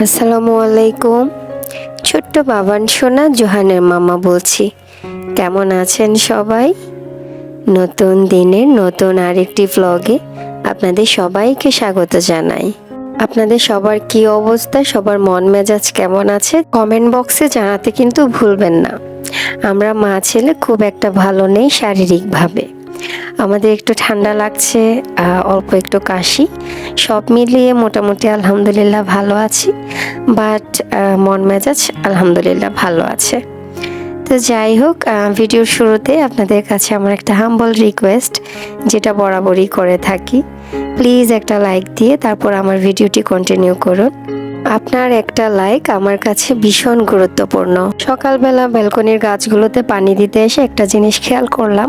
আসসালামু আলাইকুম। ছোট্ট বাবান সোনা জোহানের মামা বলছি। কেমন আছেন সবাই? নতুন দিনের নতুন আরেকটি ভ্লগে আপনাদের সবাইকে স্বাগত জানাই। আপনাদের সবার কি অবস্থা? সবার মন মেজাজ কেমন আছে? কমেন্ট বক্সে জানাতে কিন্তু ভুলবেন না। আমরা মা ছেলে খুব একটা ভালো নেই শারীরিকভাবে। আমাদের একটু ঠান্ডা লাগছে অল্প একটু কাশি। সব মিলিয়ে মোটামুটি আলহামদুলিল্লাহ ভালো আছি বাট মন মেজাজ আলহামদুলিল্লাহ ভালো আছে। তো যাই হোক ভিডিওর শুরুতে আপনাদের কাছে আমার একটা হাম্বল রিকোয়েস্ট যেটা বরাবরই করে থাকি। প্লিজ একটা লাইক দিয়ে তারপর আমার ভিডিওটি কন্টিনিউ করুন। আপনার একটা লাইক আমার কাছে ভীষণ গুরুত্বপূর্ণ। সকালবেলা ব্যালকনির গাছগুলোতে পানি দিতে এসে একটা জিনিস খেয়াল করলাম।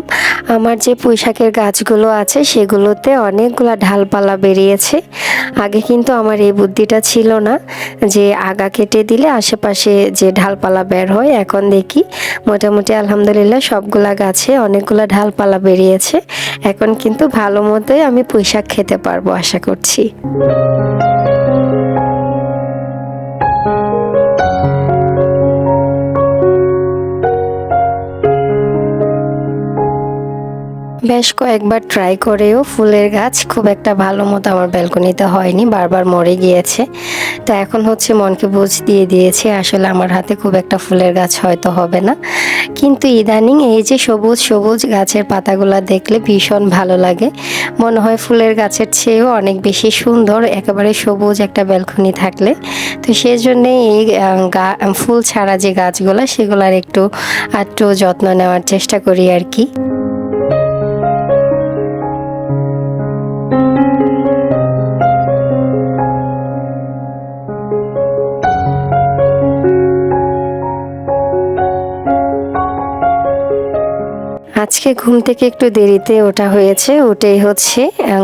আমার যে পুঁইশাকের গাছগুলো আছে সেগুলোতে অনেকগুলা ঢালপালা বেরিয়েছে। আগে কিন্তু আমার এই বুদ্ধিটা ছিল না যে আগা কেটে দিলে আশেপাশে যে ঢালপালা বের হয়, এখন দেখি মোটামুটি আলহামদুলিল্লাহ সবগুলা গাছে অনেকগুলা ঢালপালা বেরিয়েছে। এখন কিন্তু ভালো মতোই আমি পুঁইশাক খেতে পারব, আশা করছি। বেশ কয়েকবার ট্রাই করেও ফুলের গাছ খুব একটা ভালো মতো আমার ব্যালকনিতে হয়নি, বারবার মরে গিয়েছে। তো এখন হচ্ছে মনকে বুঝ দিয়ে দিয়েছে, আসলে আমার হাতে খুব একটা ফুলের গাছ হয়তো হবে না। কিন্তু ইদানিং এই যে সবুজ সবুজ গাছের পাতাগুলো দেখলে ভীষণ ভালো লাগে। মনে হয় ফুলের গাছের চেয়েও অনেক বেশি সুন্দর, একেবারে সবুজ একটা ব্যালকনি থাকলে। তো সেই জন্যে এই ফুল ছাড়া যে গাছগুলো, সেগুলার একটু একটু যত্ন নেওয়ার চেষ্টা করি আর কি। আজকে ঘুম থেকে একটু দেরিতে ওটা হয়েছে, ওটাই হচ্ছে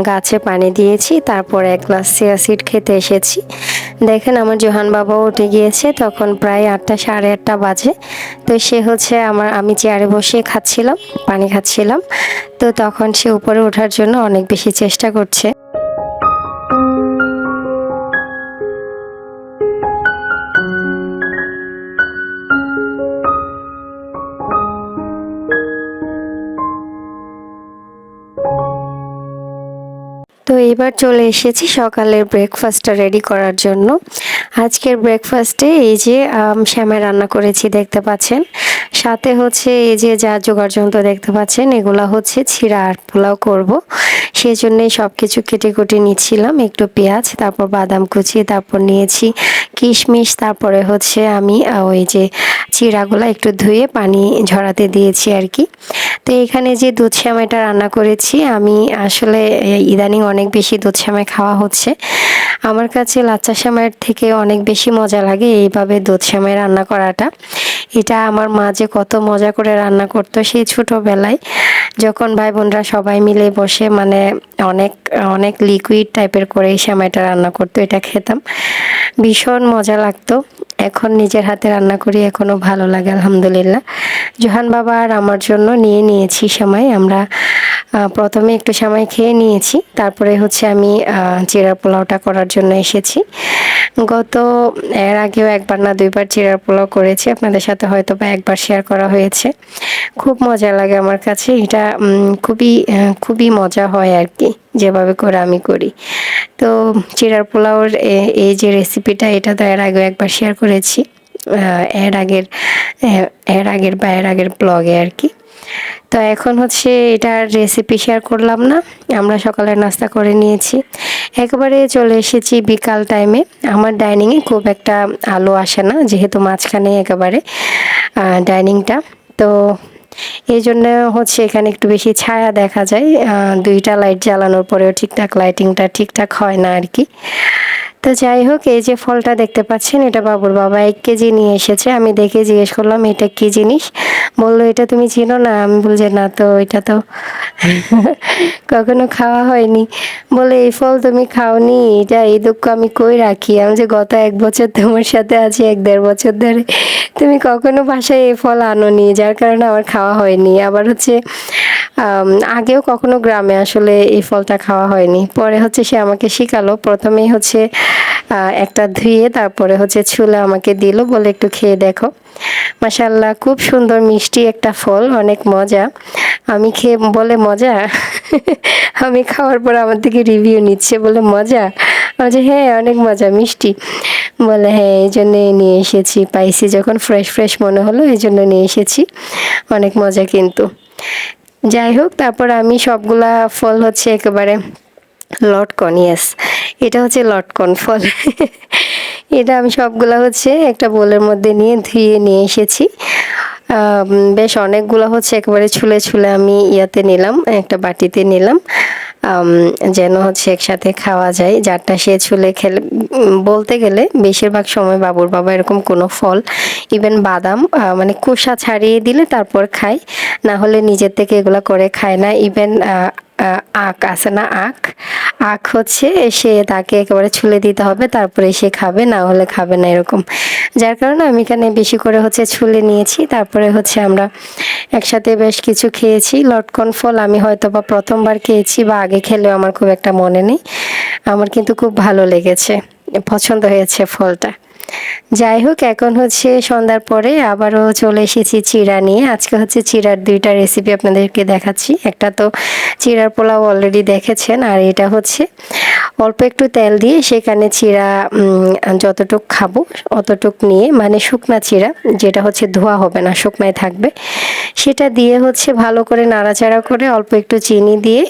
গাছে পানি দিয়েছি, তারপর এক গ্লাস সিড খেতে এসেছি। দেখেন আমার জোহান বাবাও উঠে গিয়েছে, তখন প্রায় আটটা, সাড়ে আটটা বাজে। তো সে হচ্ছে আমার, আমি চেয়ারে বসে খাচ্ছিলাম, পানি খাচ্ছিলাম। তো তখন সে উপরে ওঠার জন্য অনেক বেশি চেষ্টা করছে। এবার চলে এসেছি সকালের ব্রেকফাস্টটা রেডি করার জন্য। আজকের ব্রেকফাস্টে এই যে আম, শ্যামাই রান্না করেছি দেখতে পাচ্ছেন। সাথে হচ্ছে এই যে যা জোগাড় যন্ত্র দেখতে পাচ্ছেন এগুলা হচ্ছে ছিঁড়া আর পোলাও করব। সেই জন্যই সব কিছু কেটে কুটে নিচ্ছিলাম একটু পেঁয়াজ তারপর বাদাম কুচি তারপর নিয়েছি কিশমিশ তারপরে হচ্ছে আমি ওই যে চিড়াগুলো একটু ধুয়ে পানি ঝরাতে দিয়েছি আর কি। তো এখানে যে দুধ শ্যামাইটা রান্না করেছি, আমি আসলে ইদানিং অনেক বেশি দুধ শ্যামাই খাওয়া হচ্ছে। আমার কাছে লাচ্চা শ্যামাইয়ের থেকে অনেক বেশি মজা লাগে এইভাবে দুধ শ্যামাই রান্না করাটা। এটা আমার মা যে কত মজা করে রান্না করতো সেই ছোটোবেলায়। যখন ভাই বোনরা সবাই মিলে বসে মানে অনেক অনেক লিকুইড টাইপের করে শ্যামাইটা রান্না করতো, এটা খেতাম। ভীষণ মজা লাগতো। এখন নিজের হাতে রান্না করি এখনও ভালো লাগে, আলহামদুলিল্লাহ। জোহান বাবা আর আমার জন্য নিয়ে নিয়েছি সময় আমরা প্রথমে একটু সময় খেয়ে নিয়েছি। তারপরে হচ্ছে আমি আহ, পোলাওটা করার জন্য এসেছি। গত এর আগেও একবার না দুইবার চিড়ার পোলাও করেছি। আপনাদের সাথে হয়তো বা একবার শেয়ার করা হয়েছে। খুব মজা লাগে আমার কাছে। এটা খুবই খুবই মজা হয় আর কি যেভাবে করে আমি করি। তো চিড়ার পোলাওর এই যে রেসিপিটা এটা তো এর আগেও একবার শেয়ার করেছি। এর আগের এর আগের বা এর আগের ব্লগে আর কি তো এখন হচ্ছে এটার রেসিপি শেয়ার করলাম না, আমরা সকালে নাস্তা করে নিয়েছি। একেবারে চলে এসেছি বিকাল টাইমে আমার ডাইনিংয়ে খুব একটা আলো আসে না, যেহেতু মাঝখানে একেবারে ডাইনিংটা তো এই জন্য হচ্ছে এখানে একটু বেশি ছায়া দেখা যায় দুইটা লাইট জ্বালানোর পরেও ঠিকঠাক লাইটিংটা ঠিকঠাক হয় না আর কি। তো যাই হোক, এই যে ফলটা দেখতে পাচ্ছেন, এটা বাবুর বাবা এক কেজি নিয়ে এসেছে। আমি দেখে জিজ্ঞেস করলাম, এটা কি জিনিস? বলল, এটা তুমি চিনো না? আমি বলছি না তো, এটা তো কখনো খাওয়া হয়নি। বলে, এই ফল তুমি খাওনি, এটা এই দুঃখ আমি কই রাখি? আমি যে গত এক বছর তোমার সাথে আছি, এক দেড় বছর ধরে, তুমি কখনো বাসায় এই ফল আনো নি যার কারণে আমার খাওয়া হয়নি। আবার হচ্ছে আগেও কখনো গ্রামে আসলে এই ফলটা খাওয়া হয়নি। পরে হচ্ছে সে আমাকে শিখালো। প্রথমেই হচ্ছে একটা ধুয়ে, তারপরে হচ্ছে ছুলে আমাকে দিল বলে একটু খেয়ে দেখো। মাসাল্লাহ খুব সুন্দর মিষ্টি একটা ফল, অনেক মজা। আমি খেয়ে, বলে মজা? আমি খাওয়ার পর আমার থেকে রিভিউ নিচ্ছে বলে মজা? আমি হ্যাঁ অনেক মজা, মিষ্টি। বলে হ্যাঁ এই জন্যে নিয়ে এসেছি। পাইছি যখন ফ্রেশ ফ্রেশ মনে হলো, এই জন্য নিয়ে এসেছি। অনেক মজা কিন্তু। যাই হোক তারপর আমি সবগুলা ফল হচ্ছে একেবারে লটকন ইয়াস এটা হচ্ছে লটকন ফল। এটা আমি সবগুলা হচ্ছে একটা বোলের মধ্যে নিয়ে ধুয়ে নিয়ে এসেছি। বেশ অনেকগুলো হচ্ছে একেবারে ছুলে ছুলে আমি ইয়াতে নিলাম, একটা বাটিতে নিলাম। যেন হচ্ছে একসাথে খাওয়া যায়, যারটা সে ছুলে খেলে বলতে গেলে বেশিরভাগ সময় বাবুর বাবা এরকম কোনো ফল ইভেন বাদাম মানে কুসা ছাড়িয়ে দিলে তারপর খায়, না হলে নিজের থেকে এগুলো করে খায় না ইভেন আখ আছে না আখ? আখ হচ্ছে সে তাকে একেবারে ছুলে দিতে হবে, তারপরে সে খাবে, না হলে খাবে না এরকম। যার কারণে আমি এখানে বেশি করে হচ্ছে ছুলে নিয়েছি, তারপরে হচ্ছে আমরা একসাথে বেশ কিছু খেয়েছি। লটকন ফল আমি হয়তো বা প্রথমবার খেয়েছি বা আগে খেলেও আমার খুব একটা মনে নেই। আমার কিন্তু খুব ভালো লেগেছে, পছন্দ হয়েছে ফলটা। যাই হোক এখন হচ্ছে সন্ধ্যার পরে আবারও চলে এসেছি চিড়া নিয়ে। আজকে হচ্ছে চিড়ার দুইটা রেসিপি আপনাদেরকে দেখাচ্ছি। একটা তো চিড়ার পোলাও অলরেডি দেখেছেন আর এটা হচ্ছে অল্প একটু তেল দিয়ে সেখানে উম, যতটুক খাব অতটুক নিয়ে মানে শুকনা চিড়া যেটা হচ্ছে ধোয়া হবে না শুকনায় থাকবে। সেটা দিয়ে হচ্ছে ভালো করে নাড়াচাড়া করে অল্প একটু চিনি দিয়ে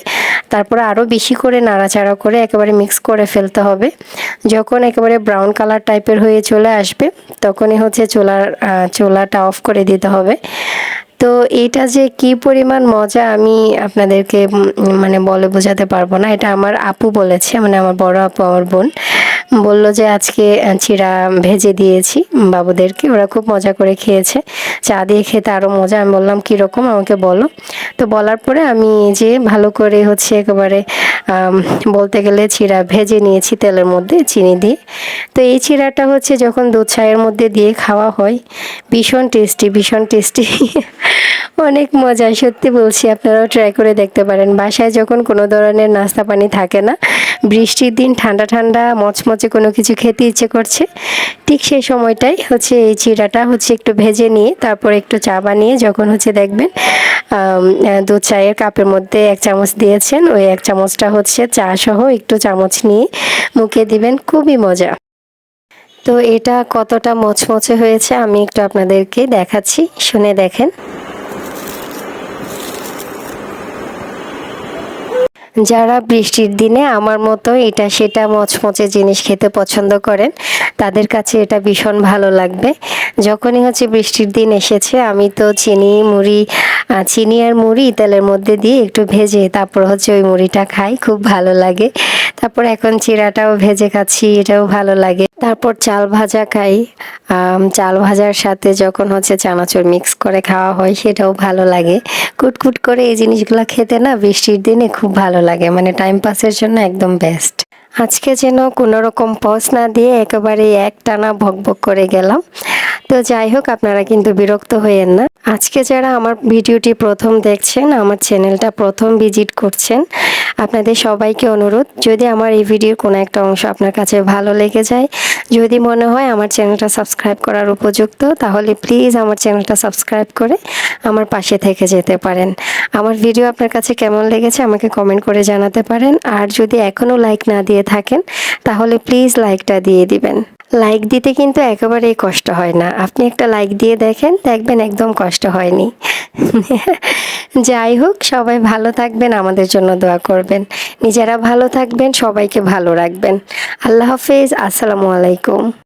তারপরে আরও বেশি করে নাড়াচাড়া করে একেবারে মিক্স করে ফেলতে হবে। যখন একেবারে ব্রাউন কালার টাইপের হয়ে চলে আসবে, তখনই হচ্ছে চোলার চোলাটা অফ করে দিতে হবে। তো এটা যে কি পরিমাণ মজা আমি আপনাদেরকে মানে বলে বোঝাতে পারব না। এটা আমার আপু বলেছে মানে আমার বড় আপু, আমার বোন। বলল যে আজকে চিড়া ভেজে দিয়েছি বাবুদেরকে, ওরা খুব মজা করে খেয়েছে। চা দিয়ে খেতে আরও মজা। আমি বললাম, কীরকম? আমাকে বলো। তো বলার পরে আমি যে ভালো করে হচ্ছে একেবারে বলতে গেলে চিড়া ভেজে নিয়েছি তেলের মধ্যে চিনি দিয়ে। তো এই চিড়াটা হচ্ছে যখন দুধ চায়ের মধ্যে দিয়ে খাওয়া হয়, ভীষণ টেস্টি ভীষণ টেস্টি। অনেক মজা, সত্যি বলছি, আপনারাও ট্রাই করে দেখতে পারেন। বাসায় যখন কোনো ধরনের নাস্তা পানি থাকে না বৃষ্টির দিন ঠান্ডা ঠান্ডা, মচমচে কোনো কিছু খেতে ইচ্ছে করছে। ঠিক সেই সময়টাই হচ্ছে এই চিড়াটা হচ্ছে একটু ভেজে নিয়ে, তারপর একটু চা বানিয়ে যখন হচ্ছে দেখবেন দুধ চায়ের কাপের মধ্যে এক চামচ দিয়েছেন, ওই এক চামচটা হচ্ছে চা সহ একটু চামচ নিয়ে মুখে দিবেন, খুবই মজা। তো এটা কতটা মচমচে হয়েছে আমি একটু আপনাদেরকে দেখাচ্ছি, শুনে দেখেন। যারা বৃষ্টির দিনে আমার মতো এটা সেটা মচমচে জিনিস খেতে পছন্দ করেন, তাদের কাছে এটা ভীষণ ভালো লাগবে। যখনই হচ্ছে বৃষ্টির দিন এসেছে, আমি তো চিনি মুড়ি চিনি আর মুড়ি তেলের মধ্যে দিয়ে একটু ভেজে তারপর হচ্ছে ওই মুড়িটা খাই, খুব ভালো লাগে। তারপর এখন চিরাটাও ভেজে খাচ্ছি, এটাও ভালো লাগে। তারপর চাল ভাজা খাই। চাল ভাজার সাথে যখন হচ্ছে চানাচুর মিক্স করে খাওয়া হয়, সেটাও ভালো লাগে। কুটকুট করে এই জিনিসগুলো খেতে না বৃষ্টির দিনে খুব ভালো লাগে মানে টাইম পাসের জন্য একদম বেস্ট আজকে যেন কোনো রকম না দিয়ে একেবারে এক টানা ভকভক করে গেলাম। তো যাই হোক, আপনারা কিন্তু বিরক্ত হইয়েন না। আজকে যারা আমার ভিডিওটি প্রথম দেখছেন, আমার চ্যানেলটা প্রথম ভিজিট করছেন, আপনাদের সবাইকে অনুরোধ, যদি আমার এই ভিডিওর কোনো একটা অংশ আপনার কাছে ভালো লেগে যায়, যদি মনে হয় আমার চ্যানেলটা সাবস্ক্রাইব করার উপযুক্ত, তাহলে প্লিজ আমার চ্যানেলটা সাবস্ক্রাইব করে আমার পাশে থেকে যেতে পারেন। আমার ভিডিও আপনার কাছে কেমন লেগেছে আমাকে কমেন্ট করে জানাতে পারেন, আর যদি এখনও লাইক না দিয়ে থাকেন, তাহলে প্লিজ লাইকটা দিয়ে দিবেন। লাইক দিতে কিন্তু একেবারেই কষ্ট হয় না। আপনি একটা লাইক দিয়ে দেখেন, দেখবেন একদম কষ্ট হয়নি। যাই হোক, সবাই ভালো থাকবেন, আমাদের জন্য দোয়া করবেন। নিজেরা ভালো থাকবেন, সবাইকে ভালো রাখবেন। আল্লাহ হাফেজ, আসসালামু আলাইকুম।